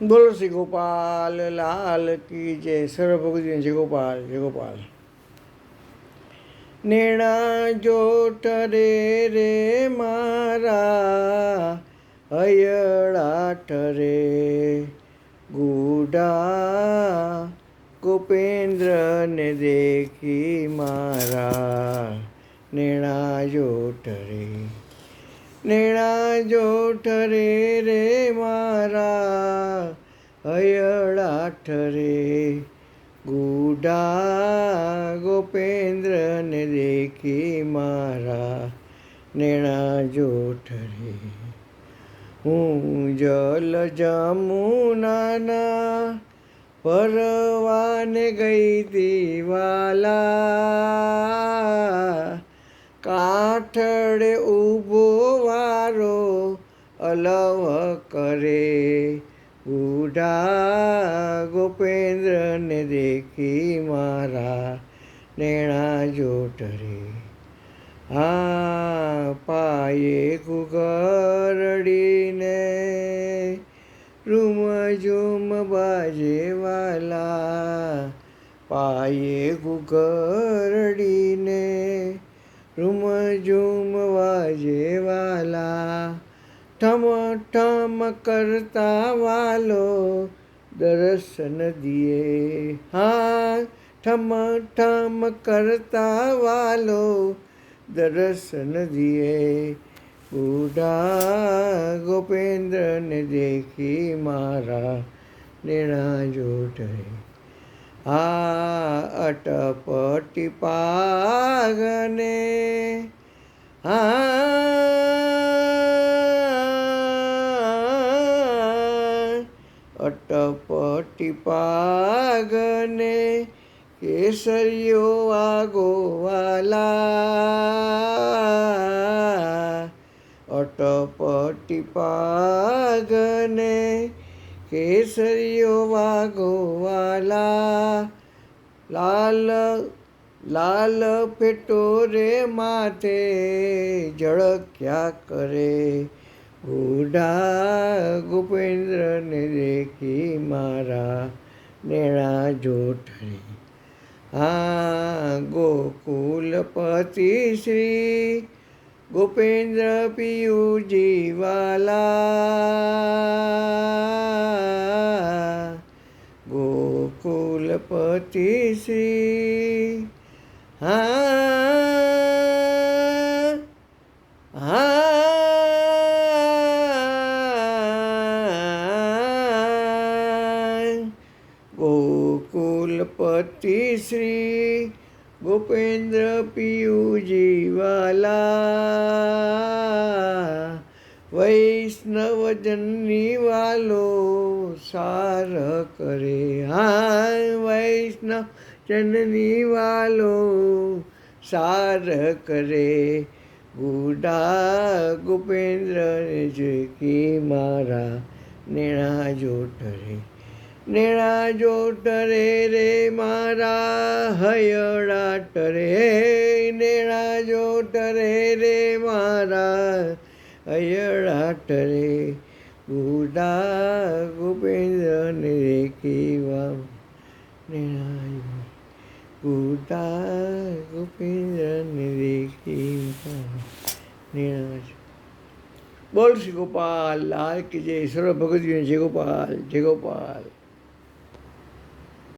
બોલો શ્રી ગોપાલ લાલ કી જય સર્વ ભગવતી જય ગોપાલ જય ગોપાલ નેણા જો રે રે મારા અયળા ઠરે ગુડા ગોપેન્દ્રને દેખી મારા નેણા જો રે નેણા જોઠ રે રે મારા અયળા ઠરે ગુડા ગોપેન્દ્રને દેખી મારા, નેણા જોઠ રે. હું જલ જમુનાના પરવાને ગઈ દીવાલા. કાઠડે ઊભો અલવ કરે. બુઢા ગોપેન્દ્રને દેખી મારા નેણા જોટરે હા પાયે કુકરડીને રૂમ ઝૂમ બાજે વાલા પાયે કુકરડીને રૂમ ઝૂમ વાજે વાલા ઠમ ઠમ કરતા વાલો દર્શન દિયે હા, ઠમ ઠમ કરતા વાલો દર્શન દિયે બુઢા ગોપેન્દ્રને દેખી મારા નેણા જોટે આ અટપટી પાગને. આ અટપટી પાગને કેસરીઓ આગોવાલા અટપટીપાગને કેસરીઓ વાગોવાલા. લાલ લાલ પેટો રે માથે જળક્યા કરે. બુઢા ગોપેન્દ્રને દેખી મારા નેણા જોઠરે આ ગોકુલપતિ શ્રી ગોપેન્દ્ર પિયુજી વાલા. ગોકુલપતિ શ્રી, હા ગોકુલપતિ શ્રી ગોપેન્દ્ર પિયુજીવાલા વૈષ્ણવજનની વાલો સાર કરે હા વૈષ્ણવ જનની વાલો સાર કરે ગુડા ગોપેન્દ્ર કે મારા નેણા જોટરે નેણા જોટરે રે મારા હયડા ટરે. નેણા જોટરે રે મારા હયડા ટરે. ગુડા ગોપેન્દ્ર ને કેવા નેણા ગુડા ગોપેન્દ્ર ને કેવા નેણા બોલ શ્રી ગોપાલ, લાલ કે જય. સર્વ ભગવતી જય ગોપાલ જય ગોપાલ.